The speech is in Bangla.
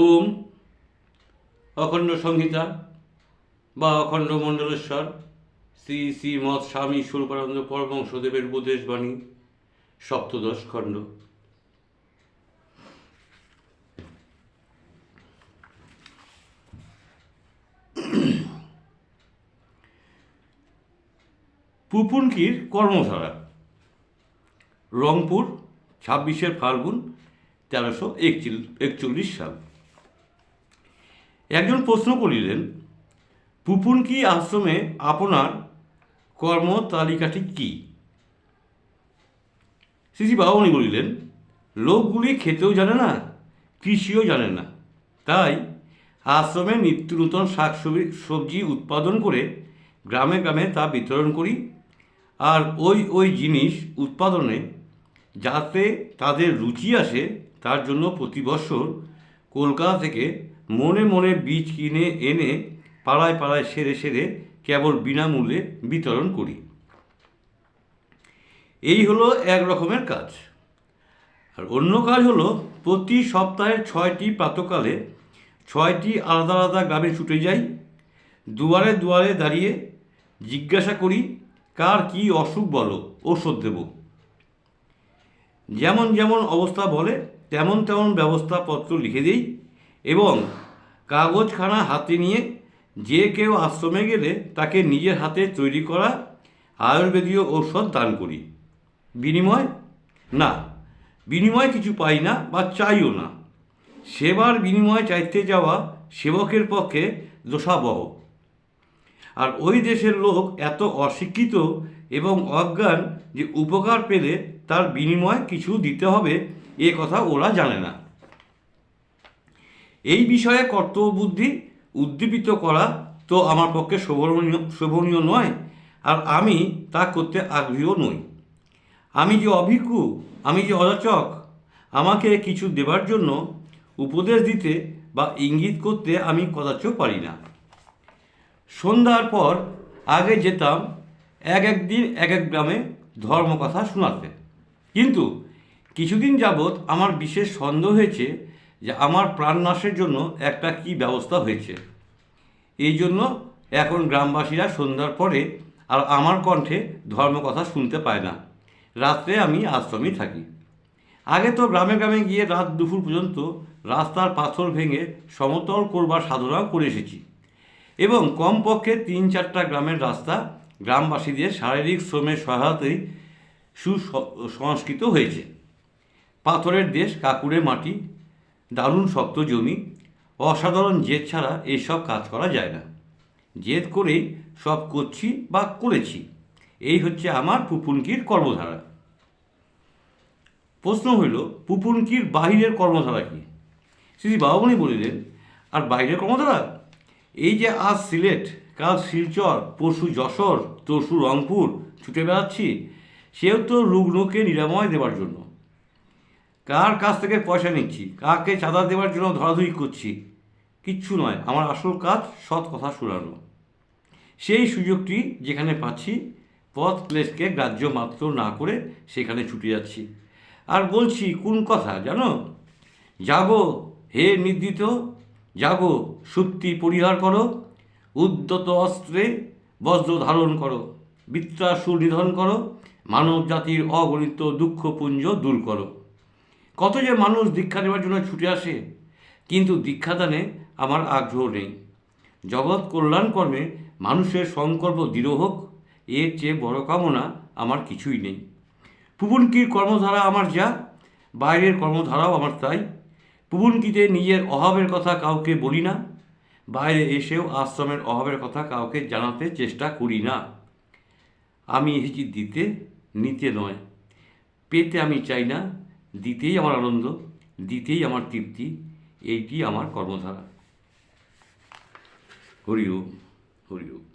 ওম, অখণ্ড সংহিতা বা অখণ্ড মণ্ডলেশ্বর, শ্রী শ্রী মৎ স্বামী স্বরূপানন্দ উপদেশ বাণী সপ্তদশ খণ্ড। পুপুনকির কর্মধারা, রংপুর, ছাব্বিশের ফাল্গুন, তেরোশো একচল্লিশ সাল। একজন প্রশ্ন করিলেন পুপুন কি আশ্রমে আপনার কর্ম তালিকাটি কি? শ্রীজি বাবামণি বলিলেন, লোকগুলি খেতেও জানে না, কৃষিও জানে না। তাই আশ্রমে নিত্য নূতন শাক সবজি উৎপাদন করে গ্রামে গ্রামে তা বিতরণ করি। আর ওই ওই জিনিস উৎপাদনে যাতে তাদের রুচি আসে, তার জন্য প্রতি বছর কলকাতা থেকে মনে মনে বীজ কিনে এনে পাড়ায় পাড়ায় সেরে সেরে কেবল বিনামূল্যে বিতরণ করি। এই হলো এক রকমের কাজ। আর অন্য কাজ হলো প্রতি সপ্তাহে ছয়টি প্রাতকালে ছয়টি আলাদা আলাদা গ্রামে ছুটে যাই, দুয়ারে দুয়ারে দাঁড়িয়ে জিজ্ঞাসা করি, কার কি অসুখ বলো ওষুধ দেব? যেমন যেমন অবস্থা বলে তেমন তেমন ব্যবস্থাপত্র লিখে দিই এবং কাগজখানা হাতে নিয়ে যে কেউ আশ্রমে গেলে তাকে নিজের হাতে তৈরি করা আয়ুর্বেদীয় ঔষধ দান করি। বিনিময়? না, বিনিময় কিছু পাই না বা চাইও না। সেবার বিনিময় চাইতে যাওয়া সেবকের পক্ষে দোষাবহ। আর ওই দেশের লোক এত অশিক্ষিত এবং অজ্ঞান যে উপকার পেলে তার বিনিময় কিছু দিতে হবে এ কথা ওরা জানে না। এই বিষয়ে কর্তব্য বুদ্ধি উদ্দীপিত করা তো আমার পক্ষে শোভনীয় শোভনীয় নয়, আর আমি তা করতে আগ্রহীও নই। আমি যে অভিজ্ঞ, আমি যে অযাচক, আমাকে কিছু দেবার জন্য উপদেশ দিতে বা ইঙ্গিত করতে আমি কদাচ পারি না। সন্ধ্যার পর আগে যেতাম, এক এক দিন এক এক গ্রামে ধর্মকথা শোনাতে। কিন্তু কিছুদিন যাবৎ আমার বিশেষ সন্দেহ হয়েছে যে আমার প্রাণনাশের জন্য একটা কি ব্যবস্থা হয়েছে। এই জন্য এখন গ্রামবাসীরা সন্ধ্যার পরে আর আমার কণ্ঠে ধর্মকথা শুনতে পায় না। রাত্রে আমি আশ্রমেই থাকি। আগে তো গ্রামে গ্রামে গিয়ে রাত দুপুর পর্যন্ত রাস্তার পাথর ভেঙে সমতল করবার সাধনাও করে এসেছি এবং কমপক্ষে তিন চারটা গ্রামের রাস্তা গ্রামবাসীদের শারীরিক শ্রমের সহায়তায় সুসংস্কৃত হয়েছে। পাথরের দেশ কাকুরে মাটি, দারুণ শক্ত জমি, অসাধারণ জেদ ছাড়া এইসব কাজ করা যায় না। জেদ করেই সব করছি বা করেছি, এই হচ্ছে আমার পুপুনকির কর্মধারা। প্রশ্ন হইল, পুপুনকির বাহিরের কর্মধারা কি? শ্রী বাবামণি বলিলেন, আর বাইরের কর্মধারা? এই যে আজ সিলেট, কাল শিলচর, পরশু যশোর, তরশু রংপুর ছুটে বেড়াচ্ছি, সেও তো রুগ্নকে নিরাময় দেওয়ার জন্য। কার কাছ থেকে পয়সা নিচ্ছি? কাকে চাঁদা দেওয়ার জন্য ধরাধরি করছি? কিচ্ছু নয়, আমার আসল কাজ সৎ কথা শোনানো। সেই সুযোগটি যেখানে পাচ্ছি, পথ প্লেসকে গ্রাহ্য মাত্র না করে সেখানে ছুটে যাচ্ছি। আর বলছি, কোন কথা জানো? জাগো, হে নির্দিত জাগো সুপ্তি পরিহার করো, উদ্যত অস্ত্রে বজ্র ধারণ করো, বৃত্রাসুর নিধন করো মানব জাতির অগণিত দুঃখপুঞ্জ দূর করো। কত যে মানুষ দীক্ষা নেওয়ার জন্য ছুটে আসে, কিন্তু দীক্ষাদানে আমার আগ্রহ নেই। জগৎ কল্যাণ কর্মে মানুষের সংকল্প দৃঢ় হোক, এর চেয়ে বড় কামনা আমার কিছুই নেই। পুবনকির কর্মধারা আমার যা, বাইরের কর্মধারাও আমার তাই। পুবনকিতে নিজের অভাবের কথা কাউকে বলি না, বাইরে এসেও আশ্রমের অভাবের কথা কাউকে জানাতে চেষ্টা করি না। আমি এসেছি দিতে, নিতে নয়, পেতে আমি চাই না দিতেই আমার আনন্দ দিতেই আমার তৃপ্তি এইটি আমার কর্মধারা। হরিও ওম হরি ওম।